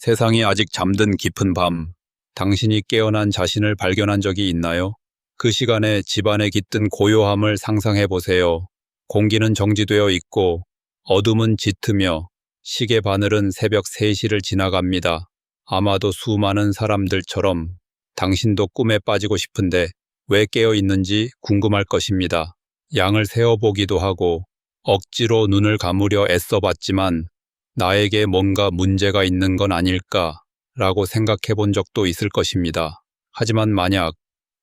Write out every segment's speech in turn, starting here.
세상이 아직 잠든 깊은 밤, 당신이 깨어난 자신을 발견한 적이 있나요? 그 시간에 집안에 깃든 고요함을 상상해 보세요. 공기는 정지되어 있고 어둠은 짙으며 시계 바늘은 새벽 3시를 지나갑니다. 아마도 수많은 사람들처럼 당신도 꿈에 빠지고 싶은데 왜 깨어 있는지 궁금할 것입니다. 양을 세어보기도 하고 억지로 눈을 감으려 애써봤지만 나에게 뭔가 문제가 있는 건 아닐까 라고 생각해 본 적도 있을 것입니다. 하지만 만약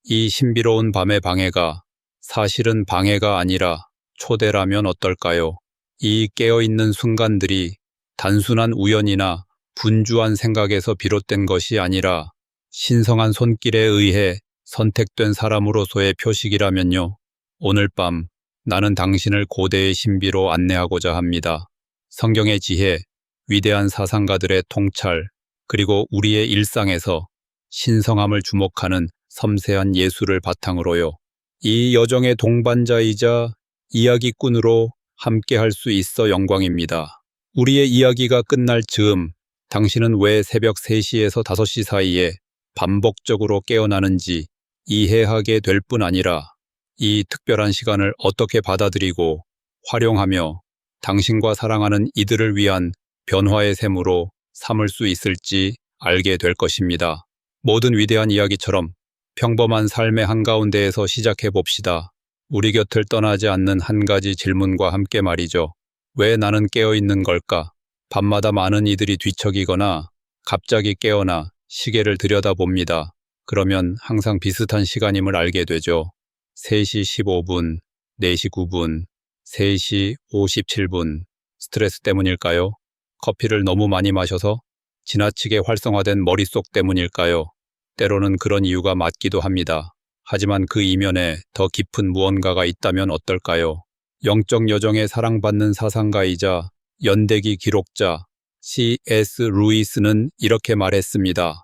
이 신비로운 밤의 방해가 사실은 방해가 아니라 초대라면 어떨까요? 이 깨어있는 순간들이 단순한 우연이나 분주한 생각에서 비롯된 것이 아니라 신성한 손길에 의해 선택된 사람으로서의 표식이라면요. 오늘 밤 나는 당신을 고대의 신비로 안내하고자 합니다. 성경의 지혜, 위대한 사상가들의 통찰, 그리고 우리의 일상에서 신성함을 주목하는 섬세한 예술을 바탕으로요. 이 여정의 동반자이자 이야기꾼으로 함께 할 수 있어 영광입니다. 우리의 이야기가 끝날 즈음 당신은 왜 새벽 3시에서 5시 사이에 반복적으로 깨어나는지 이해하게 될 뿐 아니라 이 특별한 시간을 어떻게 받아들이고 활용하며 당신과 사랑하는 이들을 위한 변화의 셈으로 삼을 수 있을지 알게 될 것입니다. 모든 위대한 이야기처럼 평범한 삶의 한가운데에서 시작해 봅시다. 우리 곁을 떠나지 않는 한 가지 질문과 함께 말이죠. 왜 나는 깨어 있는 걸까? 밤마다 많은 이들이 뒤척이거나 갑자기 깨어나 시계를 들여다봅니다. 그러면 항상 비슷한 시간임을 알게 되죠. 3시 15분, 4시 9분, 3시 57분. 스트레스 때문일까요? 커피를 너무 많이 마셔서 지나치게 활성화된 머릿속 때문일까요? 때로는 그런 이유가 맞기도 합니다. 하지만 그 이면에 더 깊은 무언가가 있다면 어떨까요? 영적 여정에 사랑받는 사상가이자 연대기 기록자 C.S. 루이스는 이렇게 말했습니다.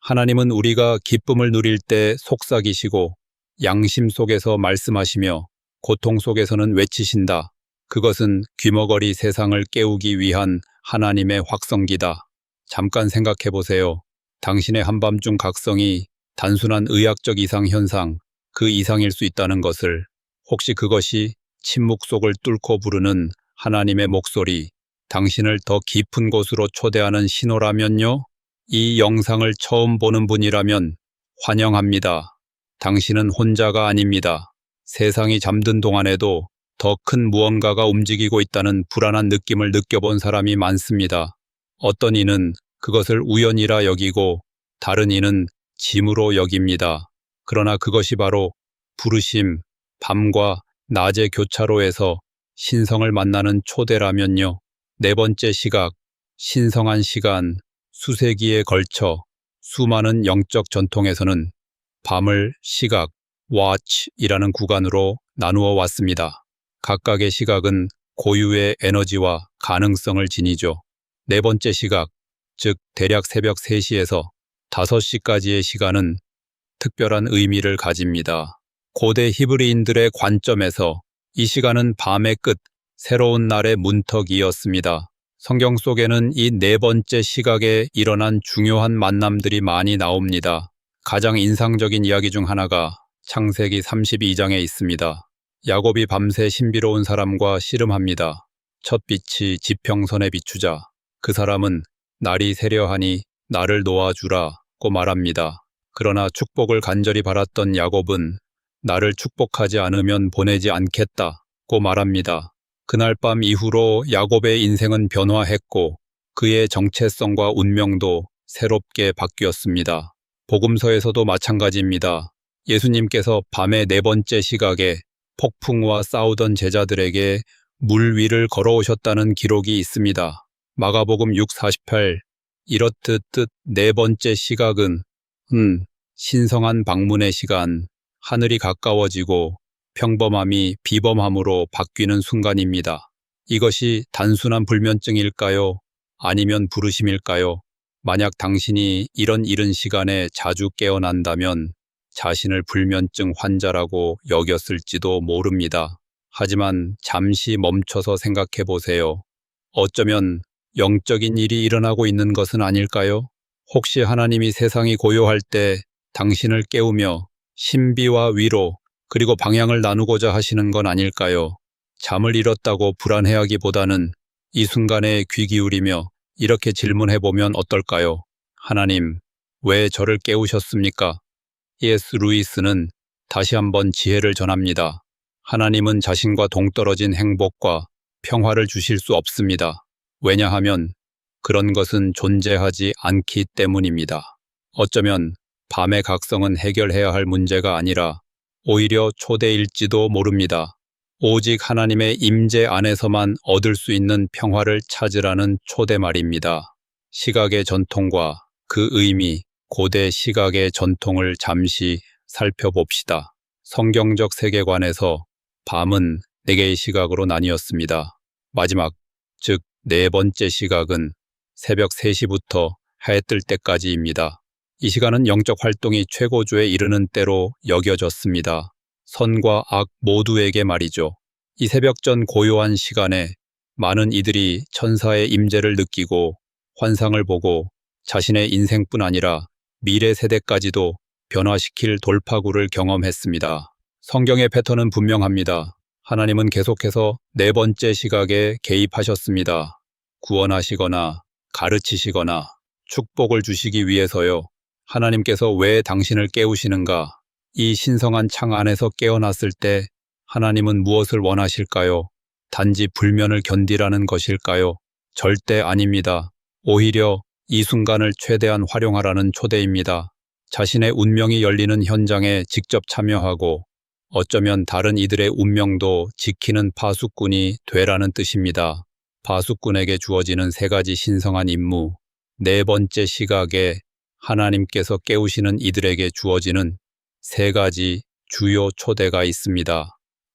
하나님은 우리가 기쁨을 누릴 때 속삭이시고 양심 속에서 말씀하시며 고통 속에서는 외치신다. 그것은 귀머거리 세상을 깨우기 위한 하나님의 확성기다. 잠깐 생각해 보세요. 당신의 한밤중 각성이 단순한 의학적 이상 현상, 그 이상일 수 있다는 것을 혹시 그것이 침묵 속을 뚫고 부르는 하나님의 목소리, 당신을 더 깊은 곳으로 초대하는 신호라면요? 이 영상을 처음 보는 분이라면 환영합니다. 당신은 혼자가 아닙니다. 세상이 잠든 동안에도 더 큰 무언가가 움직이고 있다는 불안한 느낌을 느껴본 사람이 많습니다. 어떤 이는 그것을 우연이라 여기고 다른 이는 짐으로 여깁니다. 그러나 그것이 바로 부르심, 밤과 낮의 교차로에서 신성을 만나는 초대라면요. 네 번째 시각, 신성한 시간, 수세기에 걸쳐 수많은 영적 전통에서는 밤을 시각, watch이라는 구간으로 나누어 왔습니다. 각각의 시각은 고유의 에너지와 가능성을 지니죠. 네 번째 시각, 즉 대략 새벽 3시에서 5시까지의 시간은 특별한 의미를 가집니다. 고대 히브리인들의 관점에서 이 시간은 밤의 끝, 새로운 날의 문턱이었습니다. 성경 속에는 이 네 번째 시각에 일어난 중요한 만남들이 많이 나옵니다. 가장 인상적인 이야기 중 하나가 창세기 32장에 있습니다. 야곱이 밤새 신비로운 사람과 씨름합니다. 첫 빛이 지평선에 비추자 그 사람은 날이 세려하니 나를 놓아주라고 말합니다. 그러나 축복을 간절히 바랐던 야곱은 나를 축복하지 않으면 보내지 않겠다고 말합니다. 그날 밤 이후로 야곱의 인생은 변화했고 그의 정체성과 운명도 새롭게 바뀌었습니다. 복음서에서도 마찬가지입니다. 예수님께서 밤의 네 번째 시각에 폭풍과 싸우던 제자들에게 물 위를 걸어오셨다는 기록이 있습니다. 마가복음 6:48 이렇듯 뜻 네 번째 시각은 음, 신성한 방문의 시간, 하늘이 가까워지고 평범함이 비범함으로 바뀌는 순간입니다. 이것이 단순한 불면증일까요? 아니면 부르심일까요? 만약 당신이 이런 이른 시간에 자주 깨어난다면 자신을 불면증 환자라고 여겼을지도 모릅니다. 하지만 잠시 멈춰서 생각해 보세요. 어쩌면 영적인 일이 일어나고 있는 것은 아닐까요? 혹시 하나님이 세상이 고요할 때 당신을 깨우며 신비와 위로 그리고 방향을 나누고자 하시는 건 아닐까요? 잠을 잃었다고 불안해하기보다는 이 순간에 귀 기울이며 이렇게 질문해 보면 어떨까요? 하나님, 왜 저를 깨우셨습니까? E.S. 루이스는 다시 한번 지혜를 전합니다. 하나님은 자신과 동떨어진 행복과 평화를 주실 수 없습니다. 왜냐하면 그런 것은 존재하지 않기 때문입니다. 어쩌면 밤의 각성은 해결해야 할 문제가 아니라 오히려 초대일지도 모릅니다. 오직 하나님의 임재 안에서만 얻을 수 있는 평화를 찾으라는 초대 말입니다. 시각의 전통과 그 의미, 고대 시각의 전통을 잠시 살펴봅시다. 성경적 세계관에서 밤은 네 개의 시각으로 나뉘었습니다. 마지막, 즉 네 번째 시각은 새벽 3시부터 해 뜰 때까지입니다. 이 시간은 영적 활동이 최고조에 이르는 때로 여겨졌습니다. 선과 악 모두에게 말이죠. 이 새벽 전 고요한 시간에 많은 이들이 천사의 임재를 느끼고 환상을 보고 자신의 인생뿐 아니라 미래 세대까지도 변화시킬 돌파구를 경험했습니다. 성경의 패턴은 분명합니다. 하나님은 계속해서 네 번째 시각에 개입하셨습니다. 구원하시거나 가르치시거나 축복을 주시기 위해서요. 하나님께서 왜 당신을 깨우시는가? 이 신성한 창 안에서 깨어났을 때 하나님은 무엇을 원하실까요? 단지 불면을 견디라는 것일까요? 절대 아닙니다. 오히려 이 순간을 최대한 활용하라는 초대입니다. 자신의 운명이 열리는 현장에 직접 참여하고 어쩌면 다른 이들의 운명도 지키는 파수꾼이 되라는 뜻입니다. 파수꾼에게 주어지는 세 가지 신성한 임무, 네 번째 시각에 하나님께서 깨우시는 이들에게 주어지는 세 가지 주요 초대가 있습니다.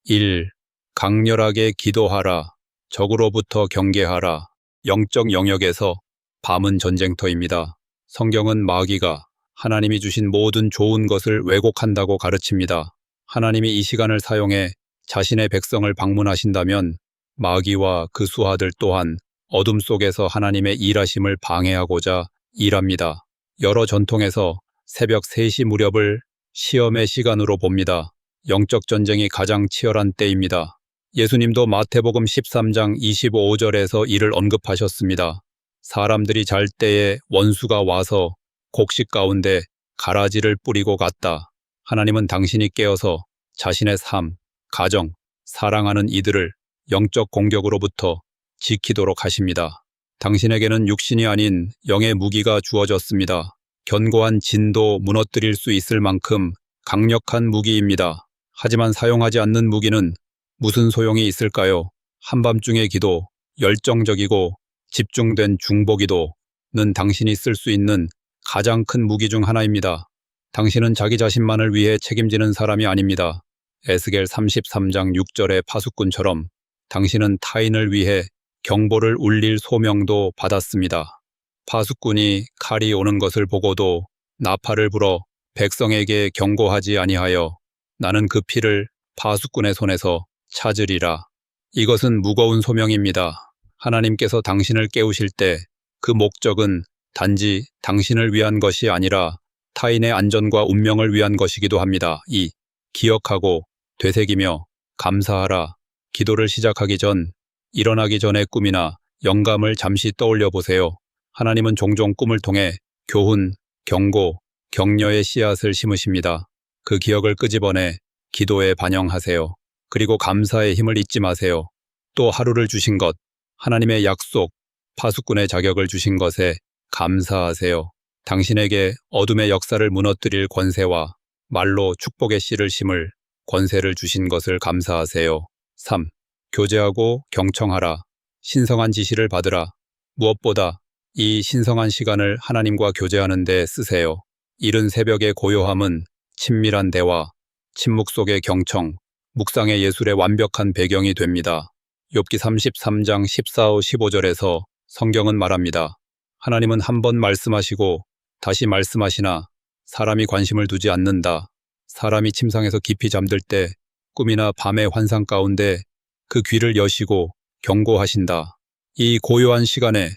1. 강렬하게 기도하라. 적으로부터 경계하라. 영적 영역에서 밤은 전쟁터입니다. 성경은 마귀가 하나님이 주신 모든 좋은 것을 왜곡한다고 가르칩니다. 하나님이 이 시간을 사용해 자신의 백성을 방문하신다면 마귀와 그 수하들 또한 어둠 속에서 하나님의 일하심을 방해하고자 일합니다. 여러 전통에서 새벽 3시 무렵을 시험의 시간으로 봅니다. 영적 전쟁이 가장 치열한 때입니다. 예수님도 마태복음 13장 25절에서 이를 언급하셨습니다. 사람들이 잘 때에 원수가 와서 곡식 가운데 가라지를 뿌리고 갔다. 하나님은 당신이 깨어서 자신의 삶, 가정, 사랑하는 이들을 영적 공격으로부터 지키도록 하십니다. 당신에게는 육신이 아닌 영의 무기가 주어졌습니다. 견고한 진도 무너뜨릴 수 있을 만큼 강력한 무기입니다. 하지만 사용하지 않는 무기는 무슨 소용이 있을까요? 한밤중의 기도, 열정적이고 집중된 중보기도는 당신이 쓸 수 있는 가장 큰 무기 중 하나입니다. 당신은 자기 자신만을 위해 책임지는 사람이 아닙니다. 에스겔 33장 6절의 파수꾼처럼 당신은 타인을 위해 경보를 울릴 소명도 받았습니다. 파수꾼이 칼이 오는 것을 보고도 나팔을 불어 백성에게 경고하지 아니하여 나는 그 피를 파수꾼의 손에서 찾으리라. 이것은 무거운 소명입니다. 하나님께서 당신을 깨우실 때 그 목적은 단지 당신을 위한 것이 아니라 타인의 안전과 운명을 위한 것이기도 합니다. 2. 기억하고 되새기며 감사하라. 기도를 시작하기 전, 일어나기 전의 꿈이나 영감을 잠시 떠올려 보세요. 하나님은 종종 꿈을 통해 교훈, 경고, 격려의 씨앗을 심으십니다. 그 기억을 끄집어내 기도에 반영하세요. 그리고 감사의 힘을 잊지 마세요. 또 하루를 주신 것, 하나님의 약속, 파수꾼의 자격을 주신 것에 감사하세요. 당신에게 어둠의 역사를 무너뜨릴 권세와 말로 축복의 씨를 심을 권세를 주신 것을 감사하세요. 3. 교제하고 경청하라. 신성한 지시를 받으라. 무엇보다 이 신성한 시간을 하나님과 교제하는 데 쓰세요. 이른 새벽의 고요함은 친밀한 대화, 침묵 속의 경청, 묵상의 예술의 완벽한 배경이 됩니다. 욥기 33장 14, 15절에서 성경은 말합니다. 하나님은 한 번 말씀하시고 다시 말씀하시나 사람이 관심을 두지 않는다. 사람이 침상에서 깊이 잠들 때 꿈이나 밤의 환상 가운데 그 귀를 여시고 경고하신다. 이 고요한 시간에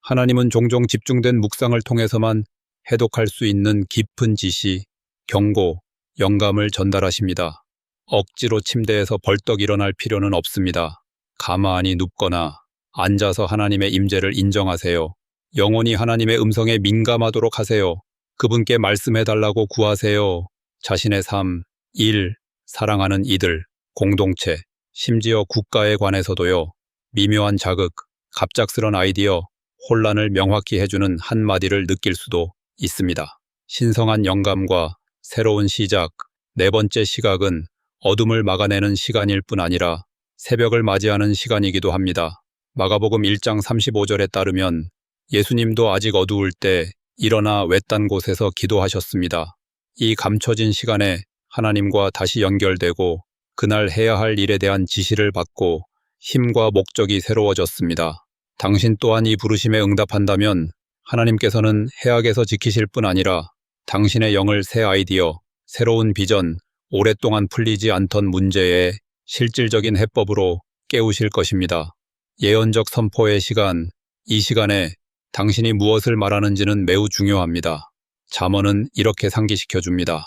하나님은 종종 집중된 묵상을 통해서만 해독할 수 있는 깊은 지시, 경고, 영감을 전달하십니다. 억지로 침대에서 벌떡 일어날 필요는 없습니다. 가만히 눕거나 앉아서 하나님의 임재를 인정하세요. 영원히 하나님의 음성에 민감하도록 하세요. 그분께 말씀해달라고 구하세요. 자신의 삶, 일, 사랑하는 이들, 공동체, 심지어 국가에 관해서도요. 미묘한 자극, 갑작스런 아이디어, 혼란을 명확히 해주는 한마디를 느낄 수도 있습니다. 신성한 영감과 새로운 시작, 네 번째 시각은 어둠을 막아내는 시간일 뿐 아니라 새벽을 맞이하는 시간이기도 합니다. 마가복음 1장 35절에 따르면 예수님도 아직 어두울 때 일어나 외딴 곳에서 기도하셨습니다. 이 감춰진 시간에 하나님과 다시 연결되고 그날 해야 할 일에 대한 지시를 받고 힘과 목적이 새로워졌습니다. 당신 또한 이 부르심에 응답한다면 하나님께서는 해악에서 지키실 뿐 아니라 당신의 영을 새 아이디어, 새로운 비전, 오랫동안 풀리지 않던 문제에 실질적인 해법으로 깨우실 것입니다. 예언적 선포의 시간, 이 시간에 당신이 무엇을 말하는지는 매우 중요합니다. 잠언은 이렇게 상기시켜 줍니다.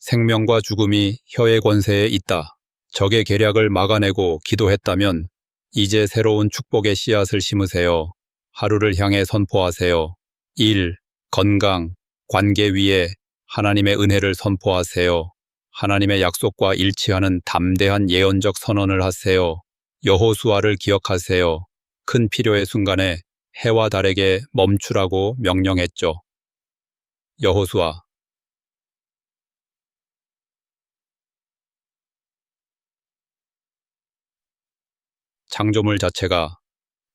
생명과 죽음이 혀의 권세에 있다. 적의 계략을 막아내고 기도했다면 이제 새로운 축복의 씨앗을 심으세요. 하루를 향해 선포하세요. 1. 건강, 관계 위에 하나님의 은혜를 선포하세요. 하나님의 약속과 일치하는 담대한 예언적 선언을 하세요. 여호수아를 기억하세요. 큰 필요의 순간에 해와 달에게 멈추라고 명령했죠. 여호수아 창조물 자체가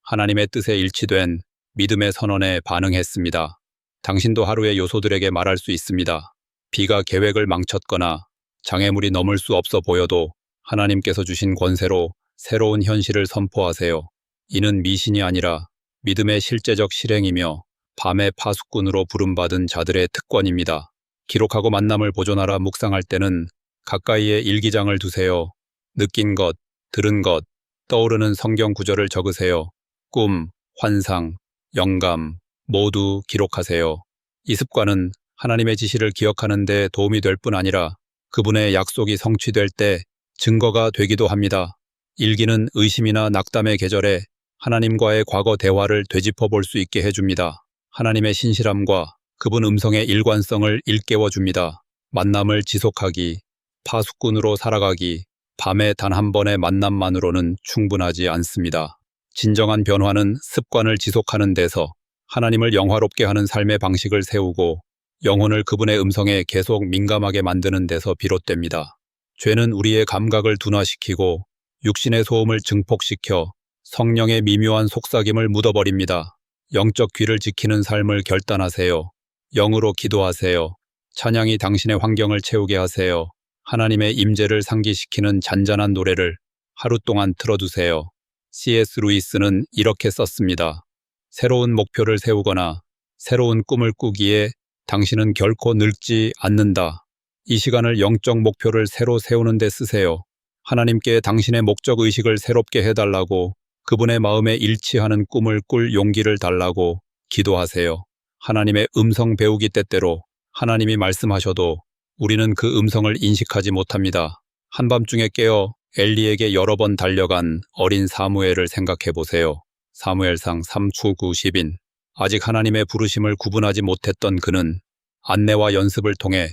하나님의 뜻에 일치된 믿음의 선언에 반응했습니다. 당신도 하루의 요소들에게 말할 수 있습니다. 비가 계획을 망쳤거나 장애물이 넘을 수 없어 보여도 하나님께서 주신 권세로 새로운 현실을 선포하세요. 이는 미신이 아니라 믿음의 실제적 실행이며 밤의 파수꾼으로 부름받은 자들의 특권입니다. 기록하고 만남을 보존하라 묵상할 때는 가까이에 일기장을 두세요. 느낀 것, 들은 것, 떠오르는 성경 구절을 적으세요. 꿈, 환상, 영감 모두 기록하세요. 이 습관은 하나님의 지시를 기억하는 데 도움이 될 뿐 아니라 그분의 약속이 성취될 때 증거가 되기도 합니다. 일기는 의심이나 낙담의 계절에 하나님과의 과거 대화를 되짚어 볼 수 있게 해줍니다. 하나님의 신실함과 그분 음성의 일관성을 일깨워 줍니다. 만남을 지속하기, 파수꾼으로 살아가기, 밤에 단 한 번의 만남만으로는 충분하지 않습니다. 진정한 변화는 습관을 지속하는 데서 하나님을 영화롭게 하는 삶의 방식을 세우고 영혼을 그분의 음성에 계속 민감하게 만드는 데서 비롯됩니다. 죄는 우리의 감각을 둔화시키고 육신의 소음을 증폭시켜 성령의 미묘한 속삭임을 묻어버립니다. 영적 귀를 지키는 삶을 결단하세요. 영으로 기도하세요. 찬양이 당신의 환경을 채우게 하세요. 하나님의 임재를 상기시키는 잔잔한 노래를 하루 동안 틀어두세요. C.S. 루이스는 이렇게 썼습니다. 새로운 목표를 세우거나 새로운 꿈을 꾸기에 당신은 결코 늙지 않는다. 이 시간을 영적 목표를 새로 세우는 데 쓰세요. 하나님께 당신의 목적 의식을 새롭게 해달라고 그분의 마음에 일치하는 꿈을 꿀 용기를 달라고 기도하세요. 하나님의 음성 배우기 때때로 하나님이 말씀하셔도 우리는 그 음성을 인식하지 못합니다. 한밤중에 깨어 엘리에게 여러 번 달려간 어린 사무엘을 생각해 보세요. 사무엘상 3초 90인. 아직 하나님의 부르심을 구분하지 못했던 그는 안내와 연습을 통해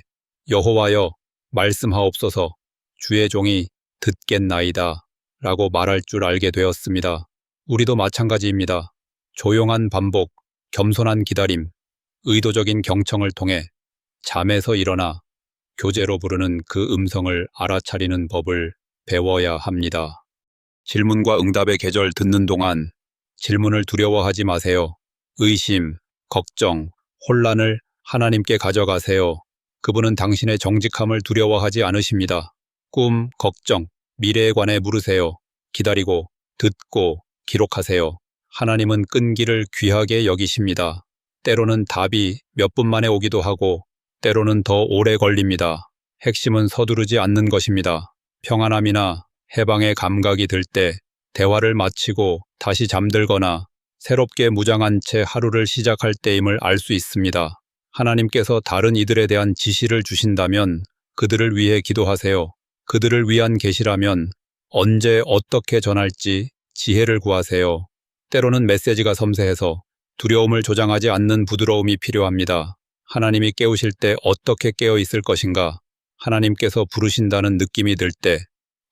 여호와여 말씀하옵소서 주의 종이 듣겠나이다 라고 말할 줄 알게 되었습니다. 우리도 마찬가지입니다. 조용한 반복, 겸손한 기다림, 의도적인 경청을 통해 잠에서 일어나 교재로 부르는 그 음성을 알아차리는 법을 배워야 합니다. 질문과 응답의 계절 듣는 동안 질문을 두려워하지 마세요. 의심, 걱정, 혼란을 하나님께 가져가세요. 그분은 당신의 정직함을 두려워하지 않으십니다. 꿈, 걱정, 미래에 관해 물으세요. 기다리고, 듣고, 기록하세요. 하나님은 끈기를 귀하게 여기십니다. 때로는 답이 몇 분 만에 오기도 하고 때로는 더 오래 걸립니다. 핵심은 서두르지 않는 것입니다. 평안함이나 해방의 감각이 들 때 대화를 마치고 다시 잠들거나 새롭게 무장한 채 하루를 시작할 때임을 알 수 있습니다. 하나님께서 다른 이들에 대한 지시를 주신다면 그들을 위해 기도하세요. 그들을 위한 계시라면 언제 어떻게 전할지 지혜를 구하세요. 때로는 메시지가 섬세해서 두려움을 조장하지 않는 부드러움이 필요합니다. 하나님이 깨우실 때 어떻게 깨어 있을 것인가? 하나님께서 부르신다는 느낌이 들 때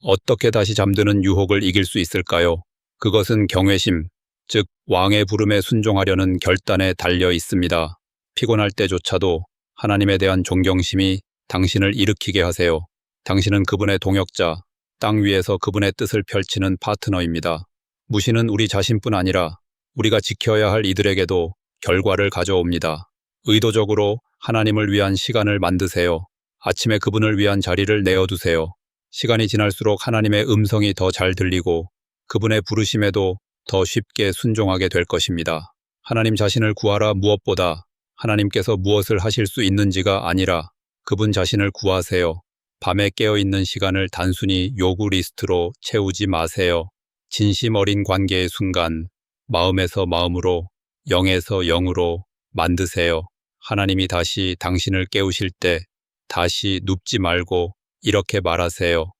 어떻게 다시 잠드는 유혹을 이길 수 있을까요? 그것은 경외심, 즉 왕의 부름에 순종하려는 결단에 달려 있습니다. 피곤할 때조차도 하나님에 대한 존경심이 당신을 일으키게 하세요. 당신은 그분의 동역자, 땅 위에서 그분의 뜻을 펼치는 파트너입니다. 무시는 우리 자신뿐 아니라 우리가 지켜야 할 이들에게도 결과를 가져옵니다. 의도적으로 하나님을 위한 시간을 만드세요. 아침에 그분을 위한 자리를 내어두세요. 시간이 지날수록 하나님의 음성이 더 잘 들리고 그분의 부르심에도 더 쉽게 순종하게 될 것입니다. 하나님 자신을 구하라 무엇보다 하나님께서 무엇을 하실 수 있는지가 아니라 그분 자신을 구하세요. 밤에 깨어있는 시간을 단순히 요구 리스트로 채우지 마세요. 진심 어린 관계의 순간, 마음에서 마음으로, 영에서 영으로 만드세요. 하나님이 다시 당신을 깨우실 때 다시 눕지 말고 이렇게 말하세요.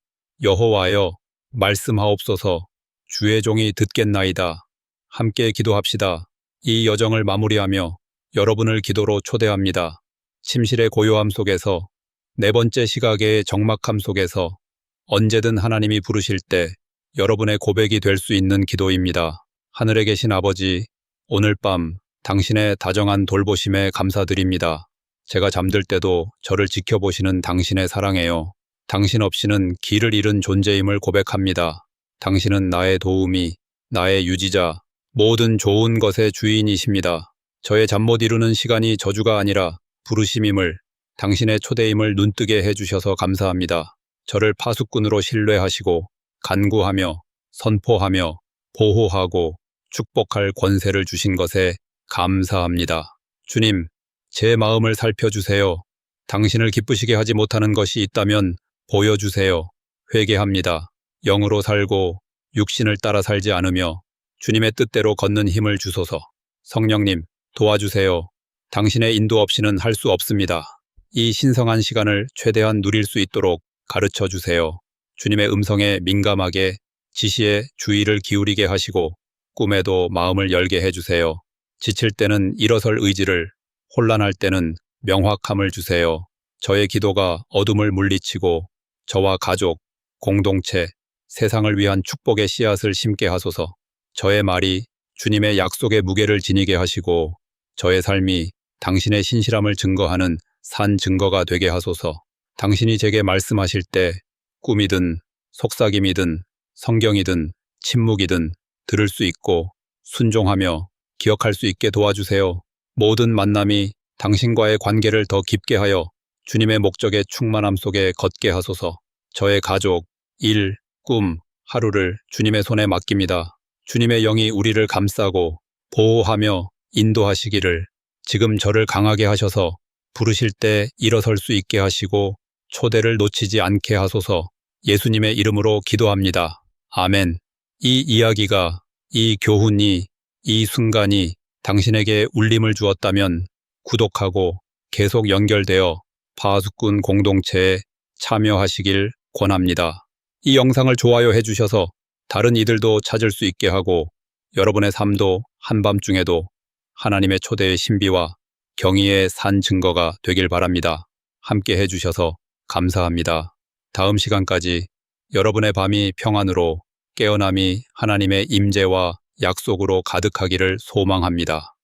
여호와여, 말씀하옵소서, 주의 종이 듣겠나이다. 함께 기도합시다. 이 여정을 마무리하며 여러분을 기도로 초대합니다. 침실의 고요함 속에서 네 번째 시각의 적막함 속에서 언제든 하나님이 부르실 때 여러분의 고백이 될 수 있는 기도입니다. 하늘에 계신 아버지, 오늘 밤 당신의 다정한 돌보심에 감사드립니다. 제가 잠들 때도 저를 지켜보시는 당신의 사랑에요. 당신 없이는 길을 잃은 존재임을 고백합니다. 당신은 나의 도우미, 나의 유지자, 모든 좋은 것의 주인이십니다. 저의 잠 못 이루는 시간이 저주가 아니라 부르심임을 당신의 초대임을 눈뜨게 해주셔서 감사합니다. 저를 파수꾼으로 신뢰하시고 간구하며 선포하며 보호하고 축복할 권세를 주신 것에 감사합니다. 주님, 제 마음을 살펴주세요. 당신을 기쁘시게 하지 못하는 것이 있다면 보여주세요. 회개합니다. 영으로 살고 육신을 따라 살지 않으며 주님의 뜻대로 걷는 힘을 주소서. 성령님, 도와주세요. 당신의 인도 없이는 할 수 없습니다. 이 신성한 시간을 최대한 누릴 수 있도록 가르쳐 주세요. 주님의 음성에 민감하게 지시에 주의를 기울이게 하시고 꿈에도 마음을 열게 해주세요. 지칠 때는 일어설 의지를, 혼란할 때는 명확함을 주세요. 저의 기도가 어둠을 물리치고 저와 가족, 공동체, 세상을 위한 축복의 씨앗을 심게 하소서. 저의 말이 주님의 약속의 무게를 지니게 하시고 저의 삶이 당신의 신실함을 증거하는 산 증거가 되게 하소서. 당신이 제게 말씀하실 때 꿈이든 속삭임이든 성경이든 침묵이든 들을 수 있고 순종하며 기억할 수 있게 도와주세요. 모든 만남이 당신과의 관계를 더 깊게 하여 주님의 목적의 충만함 속에 걷게 하소서. 저의 가족, 일, 꿈, 하루를 주님의 손에 맡깁니다. 주님의 영이 우리를 감싸고 보호하며 인도하시기를 지금 저를 강하게 하셔서 부르실 때 일어설 수 있게 하시고 초대를 놓치지 않게 하소서 예수님의 이름으로 기도합니다. 아멘. 이 이야기가, 이 교훈이, 이 순간이 당신에게 울림을 주었다면 구독하고 계속 연결되어 파수꾼 공동체에 참여하시길 권합니다. 이 영상을 좋아요 해 주셔서 다른 이들도 찾을 수 있게 하고 여러분의 삶도 한밤중에도 하나님의 초대의 신비와 경의의 산 증거가 되길 바랍니다. 함께 해주셔서 감사합니다. 다음 시간까지 여러분의 밤이 평안으로 깨어남이 하나님의 임재와 약속으로 가득하기를 소망합니다.